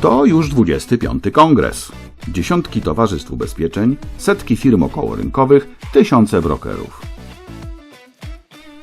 To już 25. kongres. Dziesiątki towarzystw ubezpieczeń, setki firm okołorynkowych, tysiące brokerów.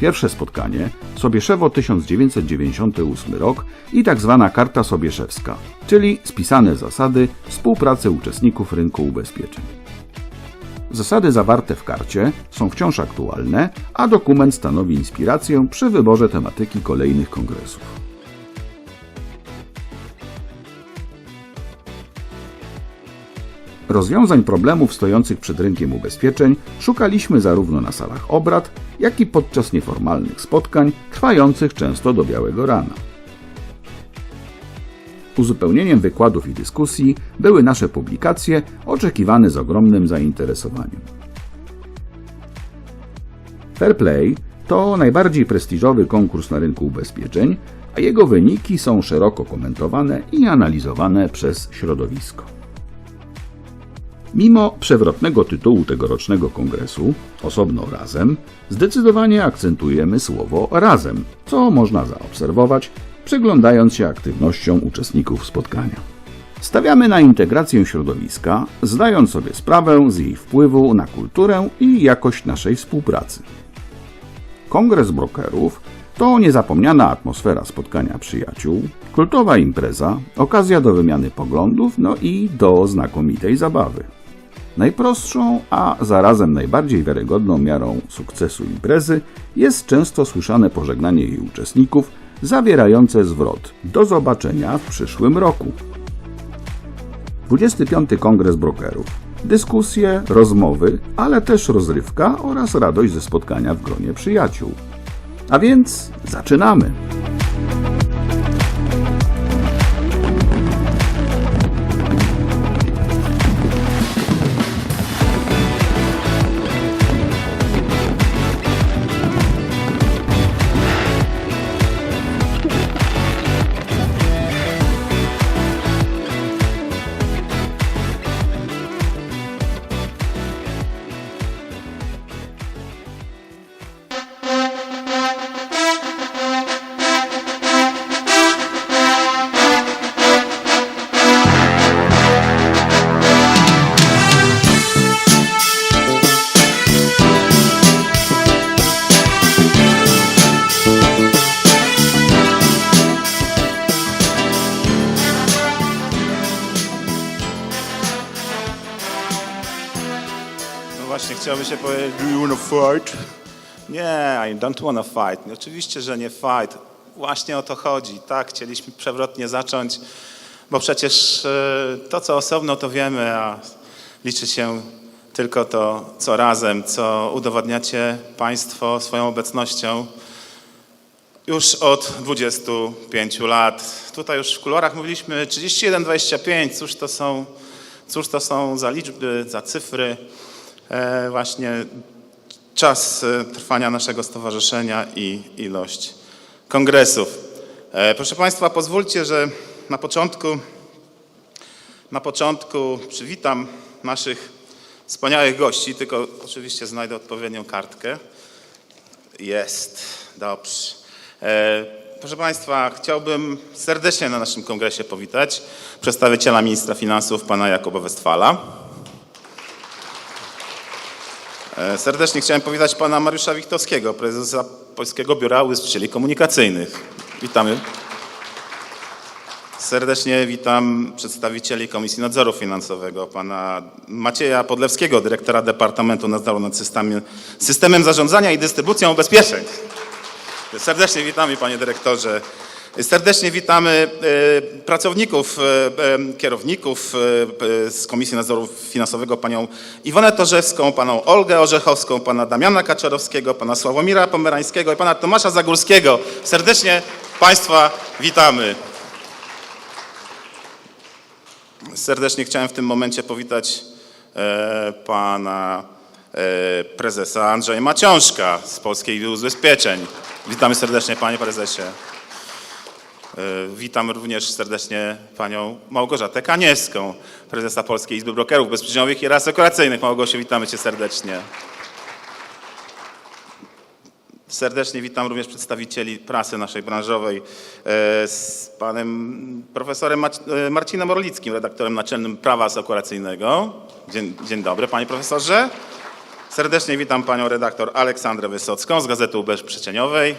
Pierwsze spotkanie Sobieszewo 1998 rok i tak zwana Karta Sobieszewska, czyli spisane zasady współpracy uczestników rynku ubezpieczeń. Zasady zawarte w karcie są wciąż aktualne, a dokument stanowi inspirację przy wyborze tematyki kolejnych kongresów. Rozwiązań problemów stojących przed rynkiem ubezpieczeń szukaliśmy zarówno na salach obrad, jak i podczas nieformalnych spotkań trwających często do białego rana. Uzupełnieniem wykładów i dyskusji były nasze publikacje oczekiwane z ogromnym zainteresowaniem. Fair Play to najbardziej prestiżowy konkurs na rynku ubezpieczeń, a jego wyniki są szeroko komentowane i analizowane przez środowisko. Mimo przewrotnego tytułu tegorocznego kongresu, osobno razem, zdecydowanie akcentujemy słowo razem, co można zaobserwować, przyglądając się aktywnościom uczestników spotkania. Stawiamy na integrację środowiska, zdając sobie sprawę z jej wpływu na kulturę i jakość naszej współpracy. Kongres brokerów to niezapomniana atmosfera spotkania przyjaciół, kultowa impreza, okazja do wymiany poglądów, no i do znakomitej zabawy. Najprostszą, a zarazem najbardziej wiarygodną miarą sukcesu imprezy jest często słyszane pożegnanie jej uczestników, zawierające zwrot do zobaczenia w przyszłym roku. 25. Kongres Brokerów. Dyskusje, rozmowy, ale też rozrywka oraz radość ze spotkania w gronie przyjaciół. A więc zaczynamy! Właśnie, chciałoby się powiedzieć, do you wanna fight? Nie, I don't wanna fight. Oczywiście, że nie fight. Właśnie o to chodzi. Tak, chcieliśmy przewrotnie zacząć, bo przecież e, to, co osobno, to wiemy, a liczy się tylko to, co razem, co udowadniacie Państwo swoją obecnością już od 25 lat. Tutaj już w kolorach mówiliśmy 31-25. Cóż to są, cóż to są za liczby, za cyfry? E, właśnie czas e, trwania naszego stowarzyszenia i ilość kongresów. E, Proszę Państwa, pozwólcie, że na początku, na początku przywitam naszych wspaniałych gości, tylko oczywiście znajdę odpowiednią kartkę. Jest, dobrze. Proszę Państwa, chciałbym serdecznie na naszym kongresie powitać przedstawiciela ministra finansów, pana Jakuba Westfala. E, Serdecznie chciałem powitać pana Mariusza Wichtowskiego, prezesa Polskiego Biura Ubezpieczycieli Komunikacyjnych. Witamy. Serdecznie witam przedstawicieli Komisji Nadzoru Finansowego, pana Macieja Podlewskiego, dyrektora Departamentu Nadzoru nad systemem, systemem Zarządzania i Dystrybucją Ubezpieczeń. Serdecznie witamy, panie dyrektorze. Serdecznie witamy e, pracowników, e, e, kierowników z Komisji Nadzoru Finansowego, panią Iwonę Torzewską, panią Olgę Orzechowską, pana Damiana Kaczorowskiego, pana Sławomira Pomerańskiego i pana Tomasza Zagórskiego. Serdecznie państwa witamy. Serdecznie chciałem w tym momencie powitać pana prezesa Andrzeja Maciążka z Polskiej Ubezpieczeń. Witamy serdecznie panie prezesie. Witam również serdecznie panią Małgorzatę Kaniewską, prezesa Polskiej Izby Brokerów Ubezpieczeniowych i Reasekuracyjnych. Małgosiu, witamy cię serdecznie. Serdecznie witam również przedstawicieli prasy naszej branżowej e, z panem profesorem e, Marcinem Orlickim, redaktorem naczelnym prawa asekuracyjnego. Dzień, dzień dobry, panie profesorze. Serdecznie witam panią redaktor Aleksandrę Wysocką z Gazety Ubezpieczeniowej.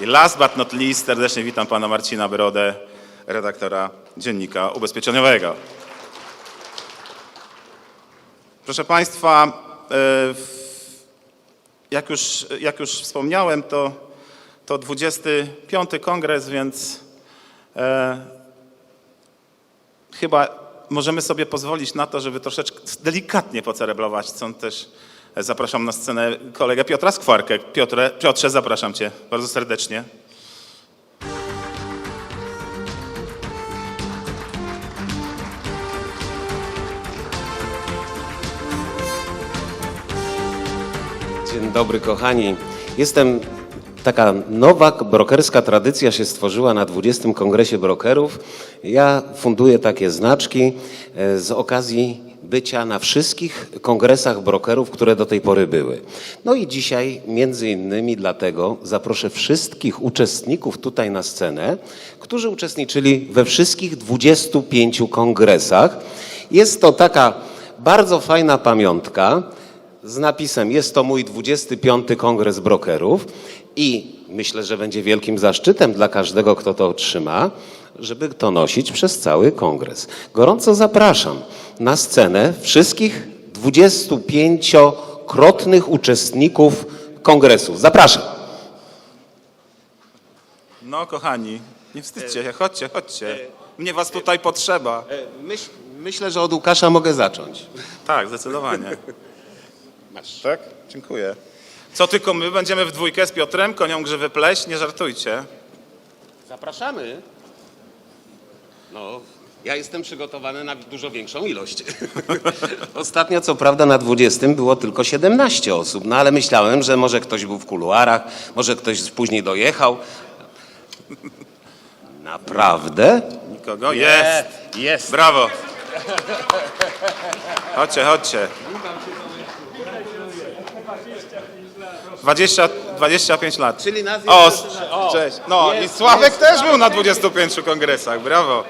I last but not least serdecznie witam pana Marcina Brodę, redaktora Dziennika Ubezpieczeniowego. Proszę państwa, e, jak już, jak już wspomniałem, to, to 25. kongres, więc e, chyba możemy sobie pozwolić na to, żeby troszeczkę delikatnie pocereblować, stąd też zapraszam na scenę kolegę Piotra Skwarkę. Piotrze, Piotrze, zapraszam cię bardzo serdecznie. Dzień dobry, kochani. Jestem. Taka nowa brokerska tradycja się stworzyła na 20. Kongresie Brokerów. Ja funduję takie znaczki e, z okazji bycia na wszystkich kongresach brokerów, które do tej pory były. No i dzisiaj, między innymi dlatego, zaproszę wszystkich uczestników tutaj na scenę, którzy uczestniczyli we wszystkich 25 kongresach. Jest to taka bardzo fajna pamiątka z napisem jest to mój 25. kongres brokerów i myślę, że będzie wielkim zaszczytem dla każdego, kto to otrzyma, żeby to nosić przez cały kongres. Gorąco zapraszam na scenę wszystkich 25-krotnych uczestników kongresu. Zapraszam. No, kochani, nie wstydźcie się, chodźcie, chodźcie. Mnie was tutaj potrzeba. Myśl, myślę, że od Łukasza mogę zacząć. Tak, zdecydowanie. Tak? Dziękuję. Co tylko my będziemy w dwójkę z Piotrem, konią grzywy pleść, nie żartujcie. Zapraszamy. No, ja jestem przygotowany na dużo większą ilość. Ostatnio, co prawda, na 20 było tylko 17 osób, no ale myślałem, że może ktoś był w kuluarach, może ktoś później dojechał. Naprawdę? Nikogo? Jest! Jest. Brawo! Chodźcie, chodźcie. 20, 25 lat. Czyli nas jest- O, cześć. No i Sławek też był na 25 kongresach, brawo.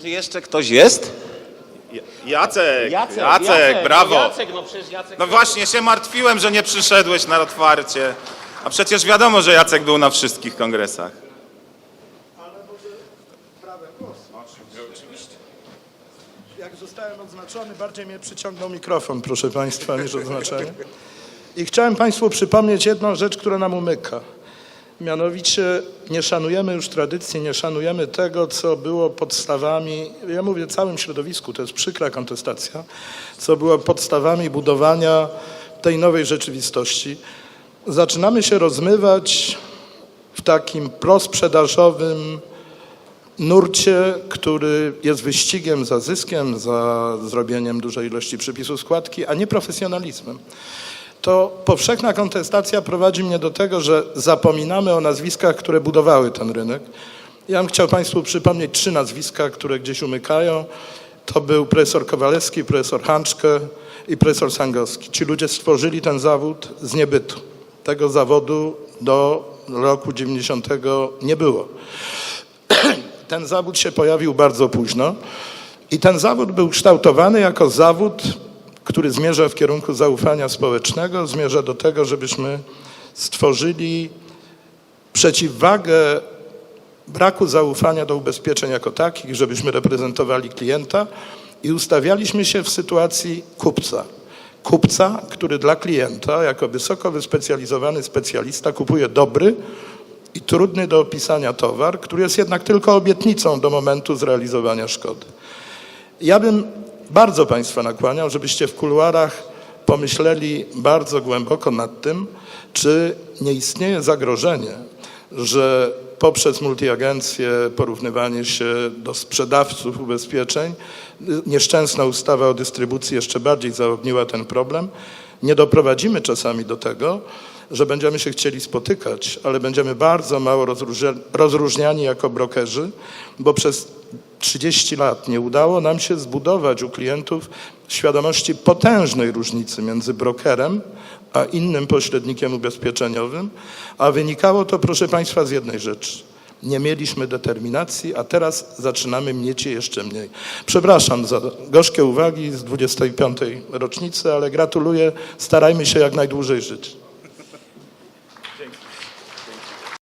Czy jeszcze ktoś jest? Jacek, Jacek, brawo. Jacek, no przecież Jacek. No właśnie, się martwiłem, że nie przyszedłeś na otwarcie. A przecież wiadomo, że Jacek był na wszystkich kongresach. Jak zostałem odznaczony, bardziej mnie przyciągnął mikrofon, proszę Państwa, niż odznaczenie. I chciałem Państwu przypomnieć jedną rzecz, która nam umyka. Mianowicie nie szanujemy już tradycji, nie szanujemy tego, co było podstawami, ja mówię całym środowisku, to jest przykra kontestacja, co było podstawami budowania tej nowej rzeczywistości. Zaczynamy się rozmywać w takim prosprzedażowym nurcie, który jest wyścigiem za zyskiem, za zrobieniem dużej ilości przypisów składki, a nie profesjonalizmem. To powszechna kontestacja prowadzi mnie do tego, że zapominamy o nazwiskach, które budowały ten rynek. Ja bym chciał Państwu przypomnieć trzy nazwiska, które gdzieś umykają. To był profesor Kowalewski, profesor Hanczkę i profesor Sangowski. Ci ludzie stworzyli ten zawód z niebytu. Tego zawodu do roku 90 nie było ten zawód się pojawił bardzo późno i ten zawód był kształtowany jako zawód, który zmierza w kierunku zaufania społecznego, zmierza do tego, żebyśmy stworzyli przeciwwagę braku zaufania do ubezpieczeń jako takich, żebyśmy reprezentowali klienta i ustawialiśmy się w sytuacji kupca. Kupca, który dla klienta, jako wysoko wyspecjalizowany specjalista, kupuje dobry, i trudny do opisania towar, który jest jednak tylko obietnicą do momentu zrealizowania szkody. Ja bym bardzo Państwa nakłaniał, żebyście w kuluarach pomyśleli bardzo głęboko nad tym, czy nie istnieje zagrożenie, że poprzez multiagencję, porównywanie się do sprzedawców ubezpieczeń, nieszczęsna ustawa o dystrybucji jeszcze bardziej zaogniła ten problem, nie doprowadzimy czasami do tego, że będziemy się chcieli spotykać, ale będziemy bardzo mało rozróżnia- rozróżniani jako brokerzy, bo przez 30 lat nie udało nam się zbudować u klientów świadomości potężnej różnicy między brokerem a innym pośrednikiem ubezpieczeniowym, a wynikało to, proszę Państwa, z jednej rzeczy. Nie mieliśmy determinacji, a teraz zaczynamy mieć je jeszcze mniej. Przepraszam za gorzkie uwagi z 25. rocznicy, ale gratuluję. Starajmy się jak najdłużej żyć.